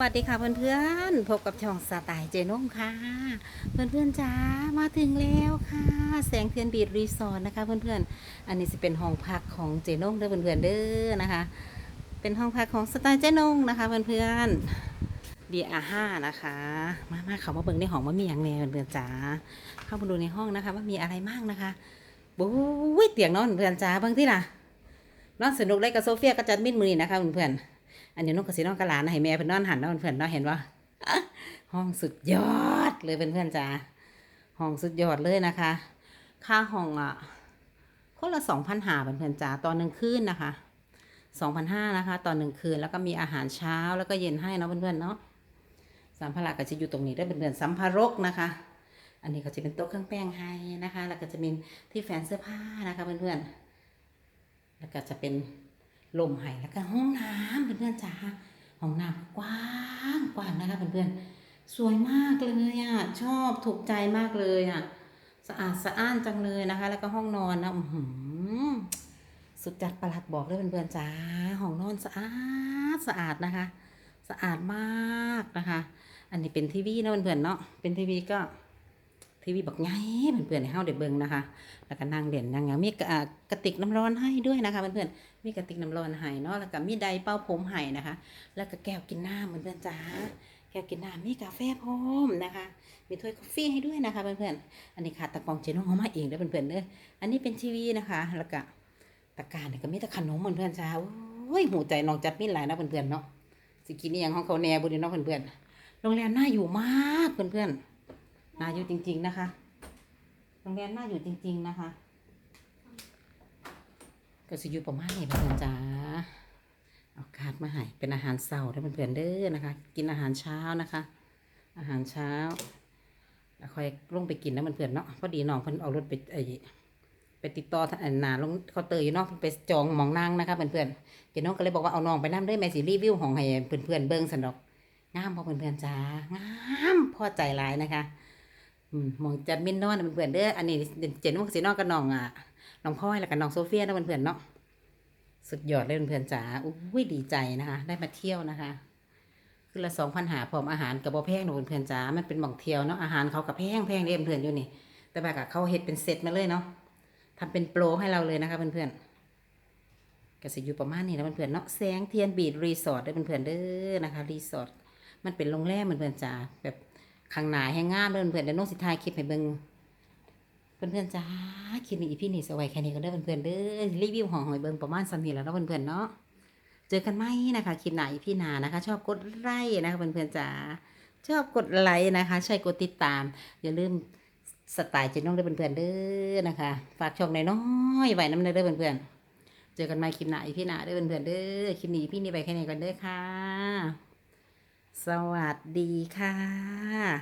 สวัสดีค่ะเพื่อนๆ พบกับช่องสไตล์เจนงค่ะ เพื่อนๆจ้ามาถึงแล้วค่ะ แสงเทียนบีดรีสอร์ทนะคะ เพื่อนๆ อันนี้จะเป็นห้องพักของเจนงเด้อเพื่อนๆเด้อนะคะ เป็นห้องพักของสไตล์เจนงนะคะ เพื่อนๆดีอาห้านะคะ มามาเขามาเบิ่งในห้องว่ามีอย่างแน่เพื่อนๆจ้าเข้ามาดูในห้องนะคะ ว่ามีอะไรบ้างนะคะบู๊เตียงนอนเพื่อนๆจ้าเบิ่งที่ล่ะนอนสนุกได้กับโซเฟียกับจัดมินมือนี่นะคะเพื่อนๆ อันนี้น้องกสิน้องกะหลานให้แม่เพิ่นนอนหันเนาะเพื่อนเนาะเห็นว่าห้องสุดยอดเลยเพื่อนๆจ้าห้องสุดยอดเลยนะคะ ค่าห้องอะคนละสองพันหาเพื่อนๆจ้าตอนหนึ่งคืนนะคะสองพันห้านะคะ ตอนหนึ่งคืนแล้วก็มีอาหารเช้าแล้วก็เย็นให้เนาะเพื่อนๆเนาะสัมภาระก็จะอยู่ตรงนี้ได้เพื่อนๆสัมภารกนะคะ อันนี้ก็จะเป็นโต๊ะเครื่องแป้งให้นะคะ แล้วก็จะเป็นที่แฟนเสื้อผ้านะคะเพื่อนๆ แล้วก็จะเป็น ลมหายแล้วก็ห้องน้ำเพื่อนๆจ้าห้องน้ำกว้างกว้างนะคะเพื่อนๆสวยมากเลยอะชอบถูกใจมากเลยอะสะอาดสะอ้านจังเลยนะคะ แล้วก็ห้องนอนนะอื้อหือสุดจัดประหลัดบอกเลยเพื่อนๆจ้าห้องนอนสะอาดสะอาดนะคะ สะอาดมากนะคะ อันนี้เป็นทีวีนะเพื่อนๆเนาะเป็นทีวีก็ ทีวีบอกไงเพื่อนๆในเฮาเด็เบิ่งนะคะ แล้วก็นั่งเด่นนั่งอย่างมีกระกระติกน้ำร้อนให้ด้วยนะคะเพื่อนๆมีกระติกน้ำร้อนให้เนาะแล้วก็มีไดร์เป่าผมให้นะคะ แล้วก็แก้วกินน้ำเพื่อนๆจ้าแก้วกินน้ำมีกาแฟพร้อมนะคะ มีถ้วยกาแฟให้ด้วยนะคะเพื่อนๆอันนี้ค่ะตะกรองเจน้องเอามาเองเด้อเพื่อนๆเด้ออันนี้เป็นทีวีนะคะ แล้วก็ตะการเนี่ยก็มีต่ขนมเพื่อนๆจ้าโอ้ยหูใจน้องจัดมินหลายนะเพื่อนๆเนาะสิกินนี่ยังของเขาแน่บุญเนาะเพื่อนๆโรงแรมน่าอยู่มากเพื่อนๆ น่าอยู่จริง ๆนะคะ โรงแรมน่าอยู่จริง ๆ นะคะ ก็สิอยู่ประมาณนี้เพื่อนจ้าเอาคาดมาให้เป็นอาหารเช้าได้เพื่อนๆเด้อนะคะ กินอาหารเช้านะคะ อาหารเช้า แล้วค่อยลงไปกินนะเพื่อนๆเนาะพอดีน้องเพิ่นเอารถไปไอไปติดต่อทางนนาลงเขาเตอร์อยู่นาะเพิ่นไปจองหมองนั่งนะคะเพื่อนๆเจ้น้องก็เลยบอกว่าเอาน้องไปนั่งด้วยแม่สิรีวิวของให้เพื่อนๆเบิ่งสันดอกงามพอเพื่อนๆจ้างามพอใจหลายนะคะ มองจัดมินนอนนเพื่อนเด้ออันนี้เจนน้องสินอนกับน้องอะน้องพ่อยแล้วก็น้องโซเฟียนะเพื่อนๆเนาะสุดยอดเลยเพื่อนๆจ๋าอุ้ยดีใจนะคะ ได้มาเที่ยวนะคะคือละสองพันหาพร้อมอาหารกับบ่แพงนะเพื่อนๆจ๋ามันเป็นหม่องเที่ยวเนาะอาหารเขากับแพงแพงเด้เพื่อนๆอยู่นี่ แต่แบบเขาเฮ็ดเป็นเซตมาเลยเนาะทำเป็นโปรให้เราเลยนะคะเพื่อนๆก็สิอยู่ประมาณนี้นะเพื่อนๆเนาะแสงเทียนบีดรีสอร์ทได้เพื่อนๆเด้อนะคะรีสอร์ทมันเป็นโรงแรมเพื่อนๆจ๋าแบบ ข้างหน้าแห้งงามเด้อเพื่อนเดี๋ยวน้องสิทายคลิปให้เบิ่งเพื่อนๆจ้าคลิปนี้อีพี่นี่สวัยแค่นี้ก็ได้อเพื่อนๆเด้อรีวิวของหอยเบิงประมาณสันนี้แล้วเนาะเพื่อนๆเนาะเจอกันไหมนะคะคลิปไหนพี่นานะคะ ชอบกดไลค์นะคะเพื่อนๆจ้าชอบกดไลค์นะคะใช่กดติดตาม อย่าลืมสไตล์เจนน้องเด้อเพื่อนๆเด้อนะคะ ฝากช่องน้อยไว้น้ำเด้อเพื่อนๆเจอกันใหม่คลิปหน้าอีพี่นาเด้อเพื่อนๆเด้อคลิปนี้พี่นี่ไปแค่นี้ก่อนเด้อค่ะ สวัสดีค่ะ